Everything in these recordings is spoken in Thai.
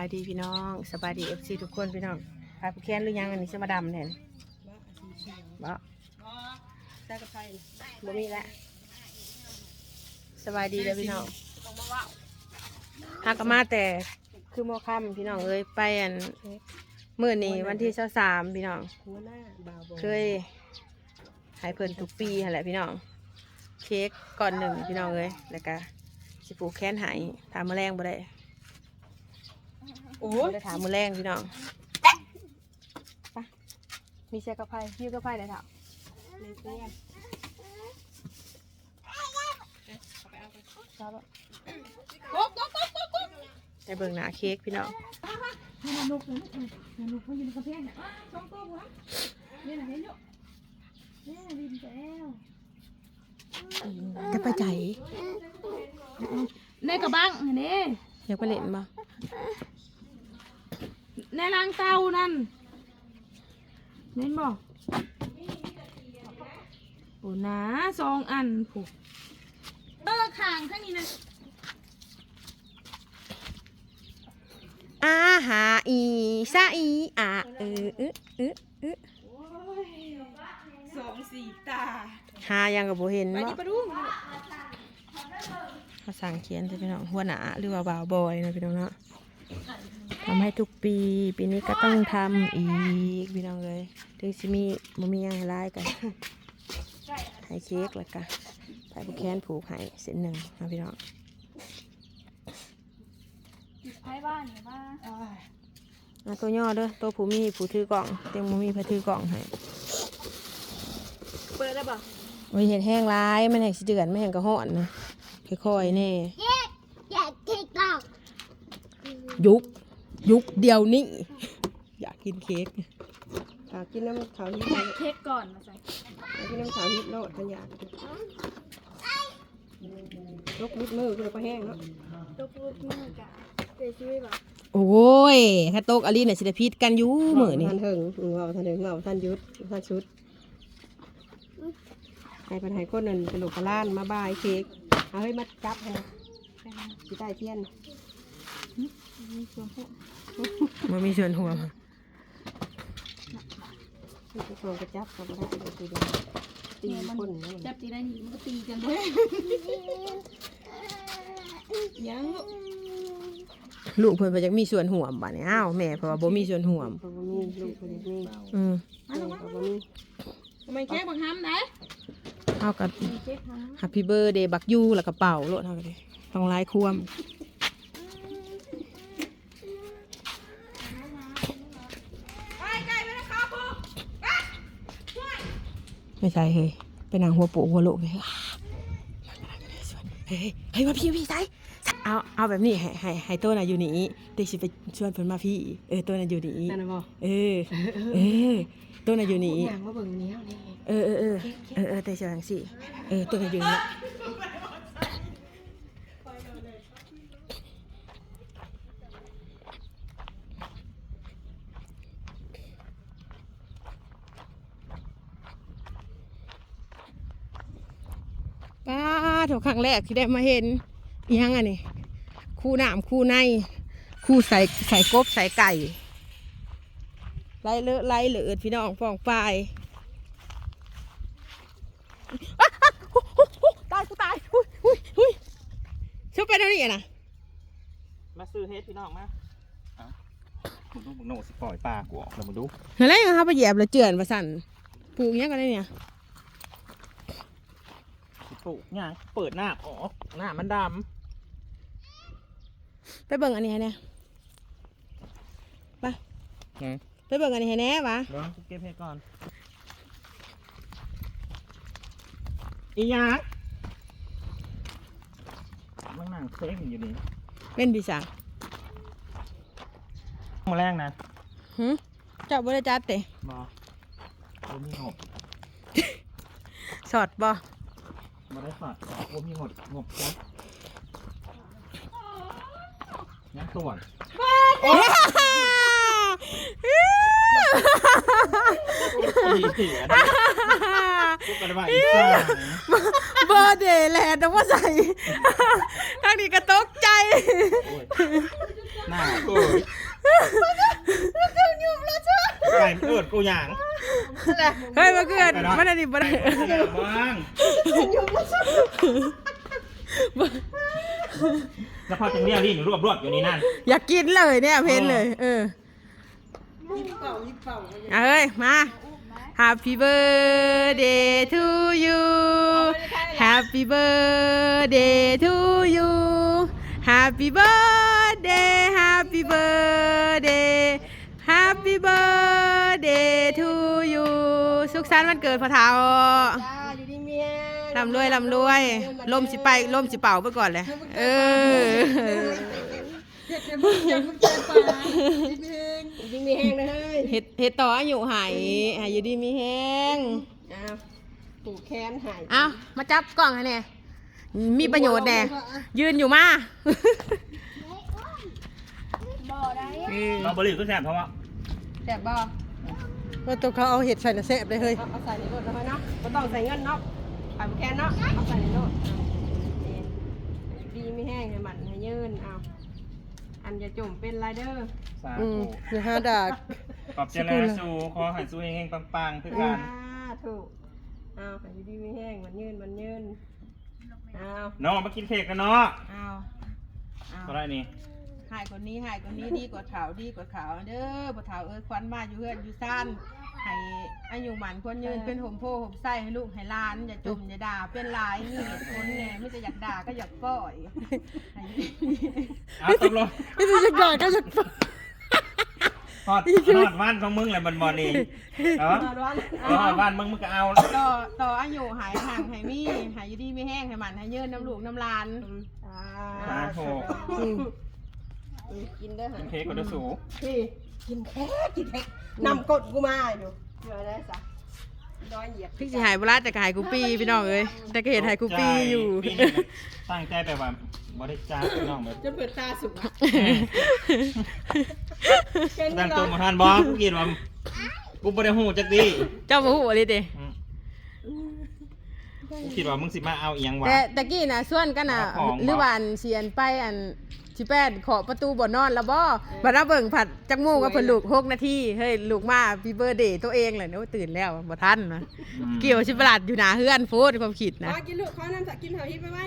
ายดีพี่น้องสบายดีเอฟซีทุกคนพี่น้องพายผู้แค้นหรือยังอันนี้จะมาดำแทนบ่ใส่กระไฟบ่มีแล้วสบายดีเลยพี่น้องหากมาแต่คือโมอค่ำพี่น้องเอ้ยไปอันมื่อนี้วันที่เช้าสามพี่น้องหัวหายเพลินทุกปีแหละพี่น้อง เค้กก่อนหนึ่งพี่น้องเลยแล้วก็สิปลูกแค้นหายถามมือแรงบ่ได้ โอ้บ่ยได้ถามมือแรงพี่น้องไปมีเสื้อกระไพยืดกระไพได้เถอะในเสื้อชอบไปเบิ่งหน้าเค้กพี่น้องนกนะนกมันอยู่ในกระเพาะเนี่ยสองตัวหัวนี่นะเห็นอยู่นี่ดินแก้วจะไปใจในกระบังนี่อยากไปเล่นบ่ ในรางเตานั่นเห็นบ่โอ้นะสองอันผูกเออขางข้างนี้นะอาหาอีซาอีอาเออเออเออเออสองสี่ตาหายังกับโบเห็นไปบ่ดิปะดุ้งเขาสั่งเขียนใช่พี่น้องหัวหน้าหรือว่าบ่าวบอยนะพี่น้องเนาะ ทำให้ทุกปี ปีนี้ก็ต้องทำอีกพี่น้องเลย ถึงสิมีบ่มีหยังให้ร้ายกันให้เค้กแล้วก็ใส่บุแคนผูกให้เส้นหนึ่งนะพี่น้องไอ้บ้านเนี่ยบ้านเอาตัวย่อเด้อตัวผู้มีผู้ถือกล่อง เต็มบ่มีผู้ถือกล่องให้เปิดได้ปะโอ้ยเห็ดแห้งร้ายมันแห้งสิเดือนไม่แห้งกระห้อนนะค่อยๆแน่ อยากกินกล่อง ยุกยุกเดียวนี้ อยากกินเค้กอยากกินน้ำขาวฮิตเค้กก่อนมาใส่อยากกินน้ำขาวฮิตโลดถ้าอยากยกนิดมือคือก็แห้งเนาะตัวพูดมือกะเสียชีวิตปะโอ้ยถ้าโตกอลีเนี่ยสิได้พิษกันอยู่มื้อนี่ท่านเถิงเงาท่านเถิงเงาท่านยุดท่านชุดให้ปัญหาคนนั่นเป็นลูกกระล้านมาบายเค้กเอาให้มาจับให้นะที่ใต้เทียน มันมีส่วนหัวมาที่โครงกระจับก็ไม่ได้ก็คือตีคนนั่นจับตีได้หนีมันก็ตีกันเลยยังลูกเพิ่นบ่จักมีส่วนห่วมบัดนี้อ้าวแม่เพราะว่าบ่มีส่วนห่วมเพราะว่ามีลูกคนนี้อืมเพราะว่ามีทำไมเค้กบังคับไหนเอากับเค้กฮะ Happy Birthday บักยูแล้วก็เป่าโลดเฮาก็ดิต้องลายควม ไปไก่ไปนะครับพ่อ ไม่ใช่เฮ้ยเป็นนางหัวโปะหัวโลกเลยเฮ้ยเฮ้ยมาพี่พี่ใส่เอาเอาแบบนี้ให้ให้ให้ตัวน่ะอยู่นี่เด็กสิไปชวนเพิ่นมาพี่ เออตัวน่ะอยู่นี่นั่นนะบอกเออเออตัวน่ะอยู่นี่อย่างว่าเบิ่งนี้นี่เออเออเออเออเออแต่เสียงสิเออตัวน่ะอยู่นี่ป้า ถูกครั้งแรกที่ได้มาเห็นอีหยังอันนี้คู่หนามคู่ในคู่ใส่ใส่กบใส่ไก่ไล่เลอะไล่เหลือดพี่น้องฟองไฟอะอะหูหูหูตายกูตายหุยหุยหุยชุบไปแล้วนี่อะนะมาซื้อเฮ็ดพี่น้องมาเอามึงดูมึงโน่สิปล่อยปลากูออกแล้วมึงดูเห็นไรยังครับไปเหยียบแล้วเจือนมาสั่นปลูกอิหยังกันได้เนี่ย สิปลูกเนี่ยเปิดหน้าออกหน้ามันดไปเบิ่งอันนี้ให้แน่ไปำไงไปเบิ่งอันนี้ให้แน่วะเดี๋ยวกูเก็บเฮ็ดก่อน อีหยังมันนั่งเซ็งอยู่นี่เป็นพี่สาวมาแรงนะหึเจ้าบริจัดเตะบอโอ้มีหดสอดบ่ มาได้ฝาดโอ้มีหดงบจ้ะยังส่วนอีเสียนะกูกระบะอีสานเบอร์เดย์แหละต้องว่าใส่ทางนี้ก็ตกใจโอ้ยหน้ากูไก่มันเอิดกูหยางเฮ้ยมาเกิดมันอันนี้บ่ได้บ้าง แล้วพอจังเรียกนี่รวบรวบอยู่นี่นั่น อยากกินเลยเนี่ยเพนเลย เออยิบเป่ายิบเป่าเอาเฮ้ยมา Happy birthday to you Happy birthday to you Happy birthday Happy birthday Happy birthday to you สุขสันต์วันเกิดพ่อเฒ่าจ้าอยู่ดีเมีย ลำรวยลำรวยลมสิไปลมสิเป่าไปก่อนเลยเออเฮ็ดให้มึงอยากมึงเจอปลาดีเมียงดีเมียงเลยเฮ้ยเฮ็ดเฮ็ดต่ออายุหายหายอยู่ดีมีแห้งอ้าวปู่แค้นหายเอามาจับกล้องให้แน่มีประโยชน์แน่ยืนอยู่มาบ่ได้เราบริสุทธิ์แสบเพราะว่าแซ่บบ่ว่าตัวเขาเอาเห็ดใส่นะแซ่บเลยเฮ้ยเอาเอาใส่ในรถแล้วเนาะบ่ต้องใส่เงินเนาะ ไปแค้นเนาะเอาใส่ในรถนี่ดีไม่แห้งให้มันให้ยืนเอาอันอย่าจุ่มเป็นไรเดอร์สาอืมธุอย่าหาดาก ขอบเจริญสู่ขอให้สู้เฮงๆปังๆคือกันถูกเอาให้ดีไม่แห้งมันยืนมันยืนเอาน้องมากินเค้กกันเนาะเอาเอาก็ได้นี่หายคนนี้หายคนนี้ดีกว่าขาวดีกว่าขาวเด้อบ่เฒ่าเอ้ยควันมาอยู่เฮือนอยู่ซ่าน ให้อายุหมันคนยืนเป็นห่มโพห่มไส้ให้ลูกให้หลาน อย่าจมอย่าด่าเป็นหลายนี่เหตุผลแน่ไม่จะอยากด่าก็อยากป้อยให้เอาตกลงไม่จะอยากด่าก็อยากป้อยฮอดฮอดบ้านของมึงเลยมันบอนี่เนาะเอาร้อนเออฮอดบ้านมึงมึงก็เอาต่อต่ออายุหายห่างให้มีหายอยู่ดีไม่แห้งให้มันให้ยืนน้ำลูกน้ำลานอ่าสาธุกินเด้อกิฮะนเค้กก็ได้สูพี่ กินแค่กินแค่นำกดกูมาอยู่เดี๋ยวได้ซะร้อยเหยียบพี่สิหายเวลาแต่ก็หายกูปีพี่น้องเอ้ยแต่ก็เห็นหายกูปีอยู่ ปีนี้ตั้งใจไปว่าบริจาคพี่น้องแบบจนเปิดตาสุกอะตั้งตัวมาทานบอกกูกินว่ากูบ่ได้หูจักดีเจ้าบ่ฮู้เลยเด้อืมกูคิดว่ามึงสิมาเอาเอียงวะแต่ตะกี้น่ะส่วนกันน่ะเอาของบ่หรือว่าอันเสียนไปอัน สิแปดขอประตูบ่นอนแล้วบ่บัดเราเบิ่งผัดจักโมงกับเพิ่นลูก6นาทีเฮ้ยลูกมาพี่เบอร์เดย์ตัวเองเลยเนาะตื่นแล้วบ่ทันนะเกี่ยวสิประหลาดอยู่หน้าเฮือนโฟดความคิดขนะอกินลูกขอน้ำสักกินเถาฮิตไปไหม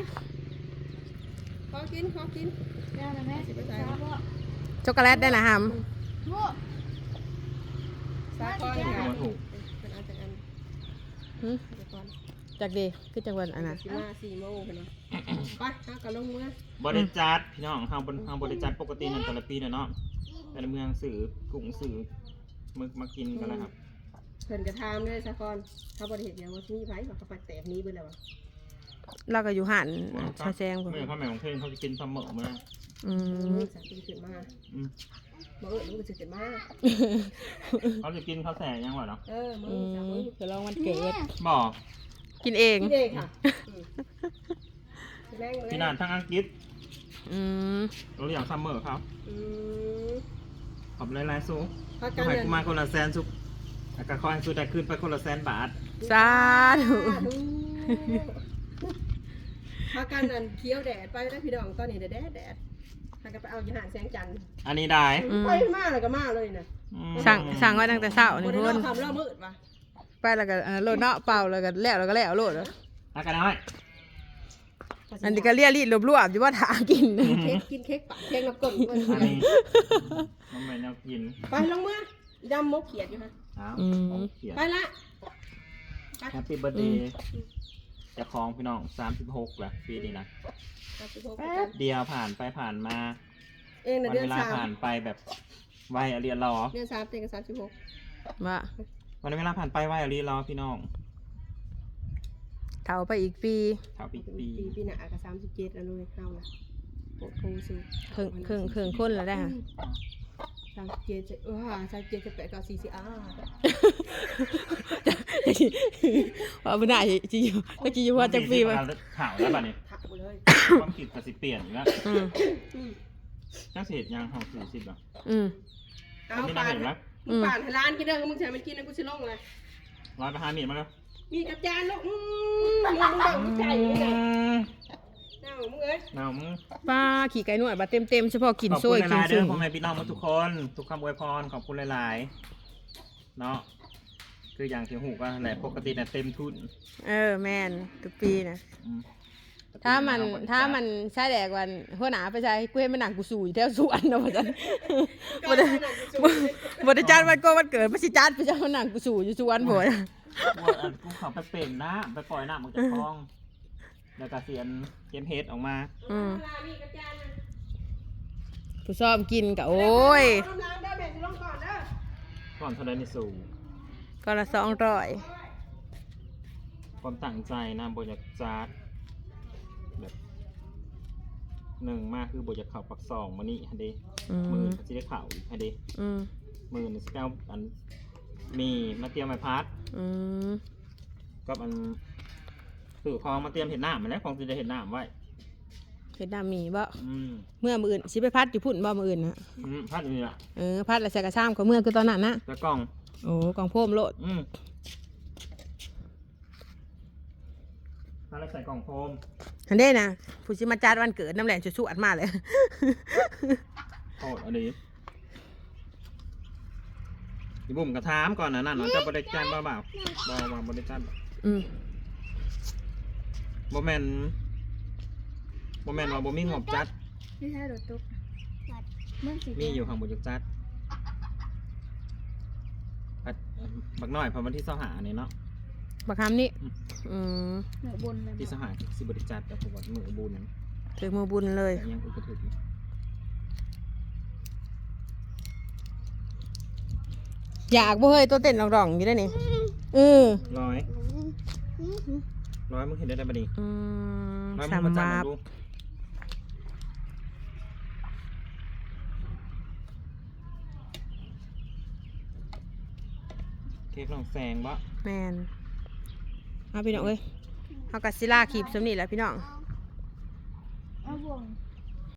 ขอกินขอกินได้แล้วแม่สิไปใส่ครับพ่อช็อกโกแลตได้นะฮัมพ่อสาคอนกูค่ะมาถูกเป็นอันเป็นอันหึสาคอน จากเดคือจังหวัดอันน่ะสิมาสี่โมงเป็นวะไปเอากระลงมือบริจาคพี่น้องเฮาบนเฮาบริจาคปกตินั่นแต่ละปีน่ะเนาะแต่ละเมืองสื่อกรุงสื่อมึกมากินกันแล้วครับเพิ่นกระทามเลยสาคอนเขาบริเหตุอย่างว่าที่นี่ไผเขาก็ไปแตกนี้ไปแล้ววะเราก็อยู่หันชาแซงเมื่พุ่นอพ่อแม่ของเพลงเขาจะกินเสมอมาอืเอมอสาธุขึ้นมาอืมบ่เออรู้สึกขึ้นมา เขาจะกินข้าวแสยังวะเนาะเออมือือสามมมือจะลองวันเกิดบอ กกินเองพี่เด็กค่ะอืมแรงเลยพี่นานทั้งอังกฤษอืมเราอย่างซัมเมอร์ครับ อืมขอบหลายๆสู้พักก็การให้เดินกูมาคนละแสนสุกแล้วก็ขอให้สู้ได้ขึ้นไปคนละแสนบาทสาธุพักการเดินเคี้ยวแดดไปแล้วพี่น้องตอนนี้แดดแดดพากันไปเอาอยู่หานแสงจันทร์อันนี้ได้ไปมาเลยก็มาเลยนะ อืมสั่งสั่งไว้ตั้งแต่เช้าบ่นี่ได้พุ่นเราทำเรามืดว่ะ ไปแล้วก็เอ่อโลดเนาะเป่าแล้วก็แล้วแล้วก็แล้วโลดแล้วอากันน้อยอันนี้ก็เรียรีดรวบๆอยู่ว่าถากินเค้กกินเค้กปะเค้กน้ำกลมอันนี้น้องแม่แนวกินไปลงมาดำมกเขียดอยู่ฮะอ้าวอืมของเขียนไปละ แฮปปี้เบิร์ดเดย์จะคลองพี่น้องสามสิบหกแหละปีนี้นะเอาไปพบแป๊กับนเดียวผ่านไปผ่านมาเองนะวันเดือนเวลาสามผ่านไปแบบไวอเรียนรอเดือนสามเต็งกับสามสิบหกว่า วันเวลาผ่านไปไวอเรียนรอพี่น้องเฒ่าไปอีกปีเท่าปีปีปีปีปีหน้ากับสามสิบเจ็ดแล้วเลยเข้าละโปรโทสูครึ่งครึ่งครึ่งคนแล้วได้ค่ะสามสิบเจ็ดจะเออสามสิบเจ็ดจะแปดกับสี่สิบอ่าว่าบ่ได้จิอยู่ก็จิอยู่ว่าจักปีว่าข่าวแล้วป่ะเนี่ยถักไปเลยความคิดก็สิเปลี่ยนอยู่แล้วอืมอืมจังสิเห็ดยังห้องสี่สิบอะอืมเอาไม่ได้ป่านเห็นแล้ว มึงป่านให้ร้านกินเด้อมึงใช้มันกินนะกูสิลงเลยร้อยไปหามีดมาแล้วมีกับจานลูกอืมมึงมึงเบิ่งมึงใจนี่ไงเน่ามึงเอ้ยน้องป้าขี่ไก่หน่วยบาเต็มเต็มๆเฉพาะกินขอบโซ่คุณกิหนลายๆเด้ซึ่อง พ่อแม่พี่น้องทุกคน ทุกคำอวยพรขอบคุณหลายๆเนาะคืออย่างที่หูก็แหละปกติน่ะเต็มทุนเออแม่นทุกปีนะอืม ถ้ามันถ้ามันใช่แดกวันหัวหนาไปใช้กูเห็นมันหนังกูสู่อยู่แถวสวนเนาะพ่อจันบ่ได้บ่ได้จัดวันก็วันเกิดบ่สิจัดไปเจ้ามันหนังกูสู่อยู่สวนบ่ว่าอันกูเขาไปเป็นนะไปปล่อยน้ำมันจะคลอง แล้วก็เสียนเกมเฮดออกมาอืมลามีกระจานมันผู้ชอบกินก็โอ้ยน้ำล้างเด้อแม่สิลงก่อนเด้อก่อนเท่านั้นนี่สู่ก็ละ200ความตั้งใจนะบอยากจัด หนึ่งมากคือบอยากเข่าปักสองมานี่ฮะเดอืมือมจะได้เข่าอีกฮะเดอืมมือนี่สเกลอันมีมาเตรียมไม้พัดอืมก็อันสื่อคลองมาเตรียมเห็ดหน้ามาแล้วคลองจะได้เห็ดหน้าไว้เฮ็ดดามีบ่อืมเมื่อมื้ออื่นสิไปพัดอยู่พุ่นบ่มื้ออื่นนะอืมพัดนี่อะเออพัดแล้วใส่กระซ้ำก็เมื่อคือตอนนั้นนะแล้วกล่อง โอ้กองโพมโลดอืมพัดแล้วใส่กล่องโฟม อันเด้นะผู้สิมาจัดวันเกิดน้ำแหลงสวดๆมาเลยโทษอันนี้พี่บุ๋มกระทามก่อนนะนั่นเนาะจะบริจาคบ่เปล่าบ่วางบริจาคอืมบ่แมนบ่แมนว่าบ่มีงบจัดไม่ใช่รถตุ๊กเมื่อสิมีอยู่ข้างบนจักจัดปัดบักน้อยพอวันที่เสาหาเนี่ยเนาะ บักคำนี้อืมอืมเหนือบนเลยที่เสาหาสิบริจาคแต่ผมว่ามือบุญถึงมือบุญเลยแต่ยังอุปถึกอยู่อยากบ่เฮ้ยตัวเต้นร่องๆอยู่ได้นี่เออร้อยร้อยมึงเห็นได้ได้บ่ดีอืมร้อยมึสางมาจัมาบบดูเค้กลองแซงบ่แมน เอาพี่น้องเอ้ยเอากัสซิล่าขีบสำนี่แหละพี่น้อง เอาวง